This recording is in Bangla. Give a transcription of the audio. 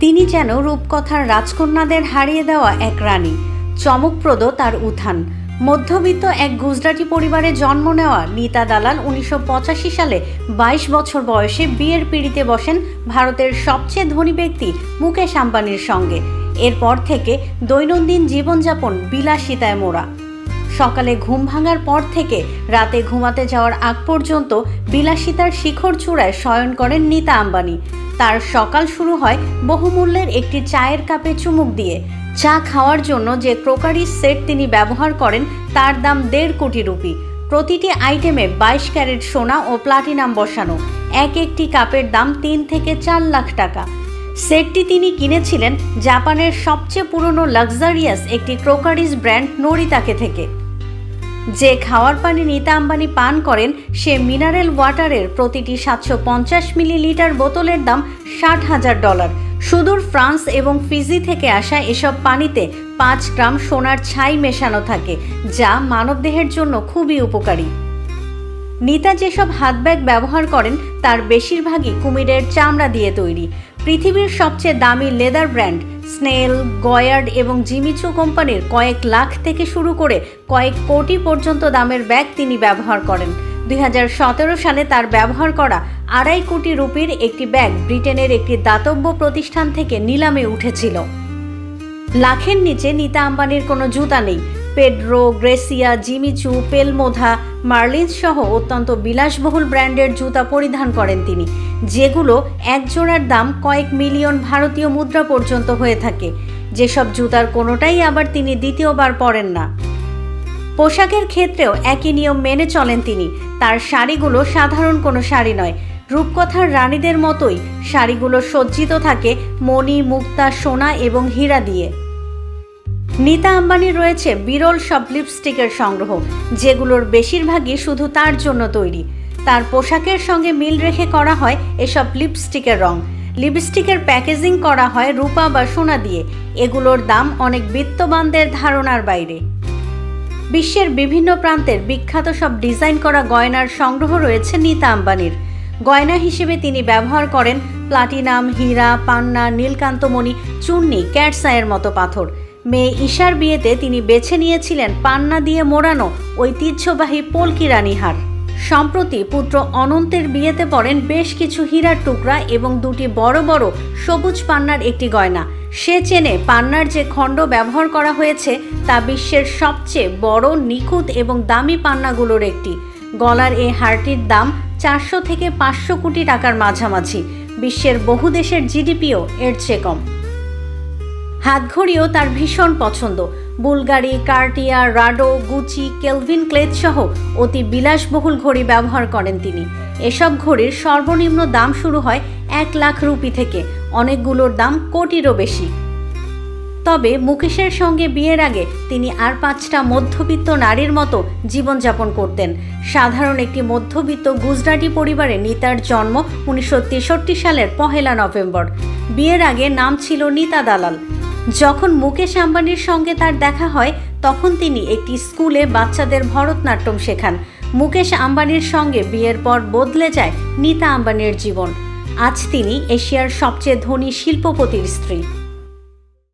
তিনি যেন রূপকথার রাজকন্যাদের হারিয়ে দেওয়া এক রানী, চমকপ্রদ তার উত্থান। মধ্যবিত্ত এক গুজরাটি পরিবারে জন্ম নেওয়া নিতা দালাল উনিশশো পঁচাশি সালে ২২ বছর বয়সে বিয়ের পিড়িতে বসেন ভারতের সবচেয়ে ধনী ব্যক্তি মুকেশ আম্বানির সঙ্গে। এরপর থেকে দৈনন্দিন জীবনযাপন বিলাসিতায় মোড়া। সকালে ঘুম ভাঙার পর থেকে রাতে ঘুমাতে যাওয়ার আগ পর্যন্ত বিলাসিতার শিখর চূড়ায় শয়ন করেন নিতা আম্বানি। তার সকাল শুরু হয় বহুমূল্যের একটি চায়ের কাপে চুমুক দিয়ে। চা খাওয়ার জন্য যে ক্রোকারি সেট তিনি ব্যবহার করেন, তার দাম দেড় কোটি রুপি। প্রতিটি আইটেমে বাইশ ক্যারেট সোনা ও প্লাটিনাম বসানো। এক একটি কাপের দাম তিন থেকে চার লাখ টাকা। সেটটি তিনি কিনেছিলেন জাপানের সবচেয়ে পুরনো লাক্সারিয়াস একটি ক্রোকারিজ ব্র্যান্ড নরিতাকে থেকে। যে খাওয়ার পানি নিতা আম্বানি পান করেন, সে মিনারেল ওয়াটারের প্রতিটি সাতশো পঞ্চাশ মিলিলিটার বোতলের দাম ষাট হাজার ডলার। সুদূর ফ্রান্স এবং ফিজি থেকে আসা এসব পানিতে পাঁচ গ্রাম সোনার ছাই মেশানো থাকে, যা মানবদেহের জন্য খুবই উপকারী। নিতা যেসব হাত ব্যাগ ব্যবহার করেন, তার বেশিরভাগই কুমিরের চামড়া দিয়ে তৈরি। পৃথিবীর সবচেয়ে দামি লেদার ব্র্যান্ড স্নেল, গয়ার্ড এবং জিমিচু কোম্পানির কয়েক লাখ থেকে শুরু করে কয়েক কোটি পর্যন্ত দামের ব্যাগ তিনি ব্যবহার করেন। দুই হাজার সতেরো সালে তার ব্যবহার করা আড়াই কোটি রুপির একটি ব্যাগ ব্রিটেনের একটি দাতব্য প্রতিষ্ঠান থেকে নিলামে উঠেছিল। লাখের নিচে নিতা আম্বানির কোনো জুতা নেই। পেড্রো, গ্রেসিয়া জিমিচু পেলমোধা মার্লিন্স সহ অত্যন্ত বিলাসবহুল ব্র্যান্ডের জুতা পরিধান করেন তিনি, যেগুলো এক জোড়ার দাম কয়েক মিলিয়ন ভারতীয় মুদ্রা পর্যন্ত হয়ে থাকে। যেসব জুতার কোনোটাই আবার তিনি দ্বিতীয়বার পরেন না। পোশাকের ক্ষেত্রেও একই নিয়ম মেনে চলেন তিনি। তার শাড়িগুলো সাধারণ কোনো শাড়ি নয়। রূপকথার রানীদের মতোই শাড়িগুলো সজ্জিত থাকে মণি, মুক্তা, সোনা এবং হীরা দিয়ে। নিতা আম্বানির রয়েছে বিরল সব লিপস্টিকের সংগ্রহ, যেগুলোর বেশিরভাগই শুধু তার জন্য তৈরি। তার পোশাকের সঙ্গে মিল রেখে করা হয় এসব লিপস্টিকের রং। লিপস্টিকের প্যাকেজিং করা হয় রূপা বা সোনা দিয়ে। এগুলোর দাম অনেক বিত্তবানদের ধারণার বাইরে। বিশ্বের বিভিন্ন প্রান্তের বিখ্যাত সব ডিজাইন করা গয়নার সংগ্রহ রয়েছে নিতা আম্বানির। গয়না হিসেবে তিনি ব্যবহার করেন প্লাটিনাম, হীরা, পান্না, নীলকান্তমণি চূর্ণি ক্যাটসায়ের মতো পাথর। মেয়ে ঈশার বিয়েতে তিনি বেছে নিয়েছিলেন পান্না দিয়ে মোড়ানো ঐতিহ্যবাহী পলকি রানীহার সম্প্রতি পুত্র অনন্তের বিয়েতে পড়েন বেশ কিছু হীরার টুকরা এবং দুটি বড় বড় সবুজ পান্নার একটি গয়না। সে চেনে পান্নার যে খণ্ড ব্যবহার করা হয়েছে তা বিশ্বের সবচেয়ে বড়, নিখুঁত এবং দামি পান্নাগুলোর একটি। গলার এই হারটির দাম চারশো থেকে পাঁচশো কোটি টাকার মাঝামাঝি। বিশ্বের বহু দেশের জিডিপিও এর চেয়ে কম। হাতঘড়িও তার ভীষণ পছন্দ। Bulgari, Cartier, Rado, Gucci, Calvin Klein সহ অতি বিলাসবহুল ঘড়ি ব্যবহার করেন তিনি। এসব ঘড়ির সর্বনিম্ন দাম শুরু হয় এক লাখ রুপি থেকে, অনেকগুলোর দাম কোটিরও বেশি। তবে মুকেশের সঙ্গে বিয়ের আগে তিনি আর পাঁচটা মধ্যবিত্ত নারীর মতো জীবনযাপন করতেন। সাধারণ একটি মধ্যবিত্ত গুজরাটি পরিবারে নিতার জন্ম উনিশশো তেষট্টি সালের পহেলা নভেম্বর। বিয়ের আগে নাম ছিল নিতা দালাল। যখন মুকেশ আম্বানির সঙ্গে তার দেখা হয়, তখন তিনি একটি স্কুলে বাচ্চাদের ভরতনাট্যম শেখান। মুকেশ আম্বানির সঙ্গে বিয়ের পর বদলে যায় নীতা আম্বানির জীবন। আজ তিনি এশিয়ার সবচেয়ে ধনী শিল্পপতির স্ত্রী।